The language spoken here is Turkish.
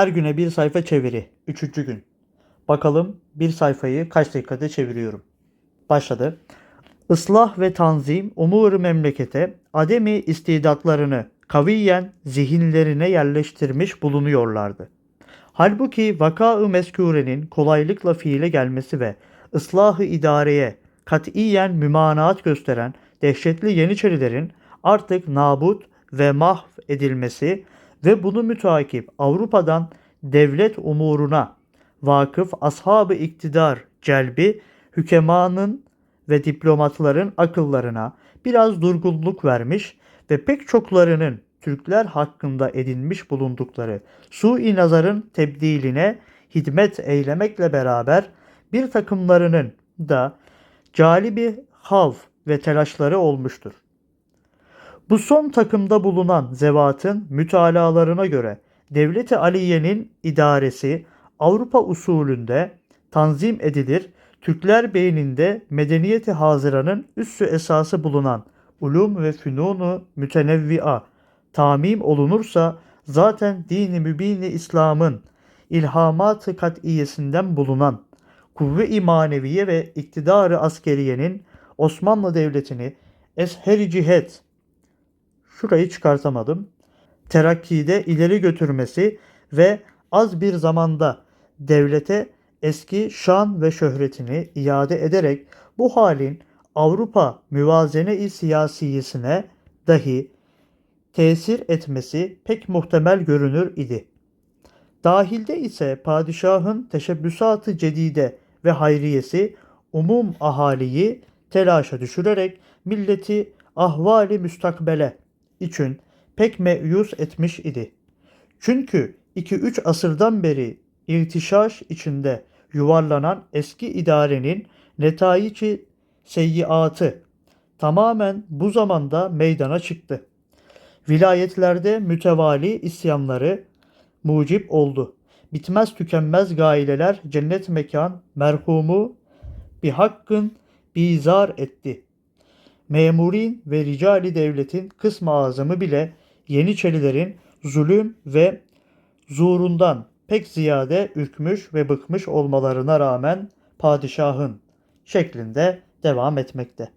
Her güne bir sayfa çeviri. Üçüncü gün. Bakalım bir sayfayı kaç dakikada çeviriyorum. Başladı. Islah ve tanzim umur memlekete ademi istidatlarını kaviyen zihinlerine yerleştirmiş bulunuyorlardı. Halbuki vaka-ı meskurenin kolaylıkla fiile gelmesi ve ıslahı idareye katiyen mümanaat gösteren dehşetli yeniçerilerin artık nabut ve mahv edilmesi ve bunu müteakip Avrupa'dan devlet umuruna vakıf ashab-ı iktidar celbi hükemanın ve diplomatların akıllarına biraz durgunluk vermiş ve pek çoklarının Türkler hakkında edinmiş bulundukları sui nazarın tebdiline hizmet eylemekle beraber bir takımlarının da calibi havf ve telaşları olmuştur. Bu son takımda bulunan zevatın mütalalarına göre Devleti Aliye'nin idaresi Avrupa usulünde tanzim edilir. Türkler beyninde medeniyeti hazıranın üssü esası bulunan ulum ve fünunu mütenevvia tamim olunursa zaten dini mübini İslam'ın ilhamat-ı kat'iyesinden bulunan kuvve-i maneviye ve iktidarı askeriyenin Osmanlı Devleti'ni esheri cihet şurayı çıkartamadım. Terakkide ileri götürmesi ve az bir zamanda devlete eski şan ve şöhretini iade ederek bu halin Avrupa müvazene-i siyasiyesine dahi tesir etmesi pek muhtemel görünür idi. Dahilde ise padişahın teşebbüsatı cedide ve hayriyesi umum ahaliyi telaşa düşürerek milleti ahvali müstakbele için pek meyus etmiş idi. Çünkü 2-3 asırdan beri irtişaş içinde yuvarlanan eski idarenin netayici seyyiatı tamamen bu zamanda meydana çıktı. Vilayetlerde mütevali isyanları mucip oldu. Bitmez tükenmez gaileler cennet mekan merhumu bir hakkın bizar etti. Memurin ve ricali devletin kısmı azamı bile Yeniçerilerin zulüm ve zurundan pek ziyade ürkmüş ve bıkmış olmalarına rağmen padişahın şeklinde devam etmekte.